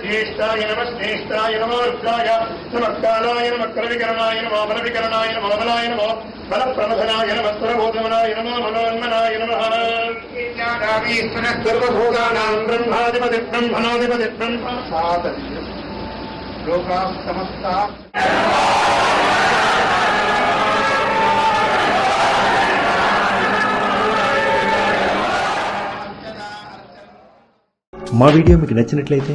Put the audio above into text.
జ్యేష్ఠాయ నమ శ్రేష్ఠాయ నమో రుద్రాయ నమస్కారాయ నమ కలవికరణాయ నమో బలవికరణాయ నమో బలాయ నమో బలప్రమథనాయ నమ స్వరభూతమనాయ నమో మనోన్మనాయ నమ సర్వభూతానాం బ్రహ్మాధిపతి బ్రహ్మణాధిపతి బ్రహ్మ లోకా సమస్తా మా వీడియో మీకు నచ్చినట్లయితే